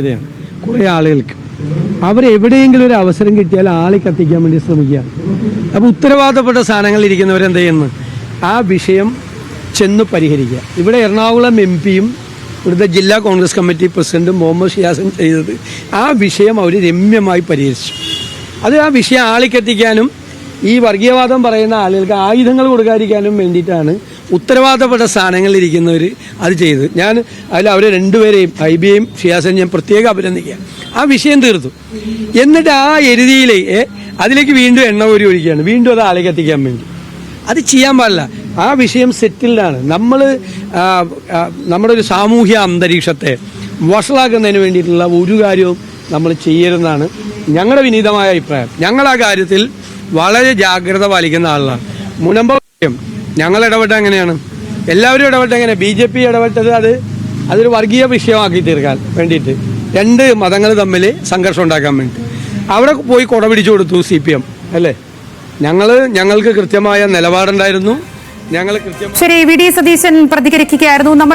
ാണ് കുറേ ആളുകൾക്ക്. അവരെവിടെയെങ്കിലും ഒരു അവസരം കിട്ടിയാൽ ആളെ കത്തിക്കാൻ വേണ്ടി ശ്രമിക്കുക. അപ്പോൾ ഉത്തരവാദപ്പെട്ട സ്ഥാനങ്ങളിൽ ഇരിക്കുന്നവരെന്ത് ചെയ്യുന്നു ആ വിഷയം ചെന്ന് പരിഹരിക്കുക. ഇവിടെ എറണാകുളം എം പിയും ഇവിടുത്തെ ജില്ലാ കോൺഗ്രസ് കമ്മിറ്റി പ്രസിഡന്റും മുഹമ്മദ് ഷിയാസും ചെയ്തത് ആ വിഷയം അവർ രമ്യമായി പരിഹരിച്ചു. അത് ആ വിഷയം ആളിക്കെത്തിക്കാനും ഈ വർഗീയവാദം പറയുന്ന ആളുകൾക്ക് ആയുധങ്ങൾ കൊടുക്കാതിരിക്കാനും വേണ്ടിയിട്ടാണ് ഉത്തരവാദപ്പെട്ട സ്ഥാനങ്ങളിൽ ഇരിക്കുന്നവർ അത് ചെയ്ത്. ഞാൻ അതിൽ അവരെ രണ്ടുപേരെയും ഐബിയെയും ഷിയാസിനെയും ഞാൻ പ്രത്യേകം അഭിനന്ദിക്കുക. ആ വിഷയം തീർത്തു. എന്നിട്ട് ആ എരുതിയിലെ അതിലേക്ക് വീണ്ടും എണ്ണ കോരി ഒഴിക്കുകയാണ്. വീണ്ടും അത് ആളെ കത്തിക്കാൻ വേണ്ടി. അത് ചെയ്യാൻ പാടില്ല. ആ വിഷയം സെറ്റിൽഡാണ് നമ്മൾ നമ്മുടെ ഒരു സാമൂഹ്യ അന്തരീക്ഷത്തെ വഷളാക്കുന്നതിന് വേണ്ടിയിട്ടുള്ള ഒരു കാര്യവും നമ്മൾ ചെയ്യരുതെന്നാണ് ഞങ്ങളുടെ വിനീതമായ അഭിപ്രായം. ഞങ്ങൾ ആ കാര്യത്തിൽ വളരെ ജാഗ്രത പാലിക്കുന്ന ആളാണ്. മുനമ്പ ഞങ്ങൾ ഇടപെട്ട എങ്ങനെയാണ്? എല്ലാവരും ഇടപെട്ട എങ്ങനെ ബി ജെ പി ഇടപെട്ടത് അത് അതൊരു വർഗീയ വിഷയമാക്കി തീർക്കാൻ വേണ്ടിയിട്ട്. രണ്ട് മതങ്ങൾ തമ്മിൽ സംഘർഷം ഉണ്ടാക്കാൻ വേണ്ടി അവിടെ പോയി കുട പിടിച്ചു കൊടുത്തു സി പി എം. അല്ലേ? ഞങ്ങൾ ഞങ്ങൾക്ക് കൃത്യമായ നിലപാടുണ്ടായിരുന്നു. ഞങ്ങൾ കൃത്യം ശരി വി ഡി സതീശൻ പ്രതികരിക്കുകയായിരുന്നു. നമ്മൾ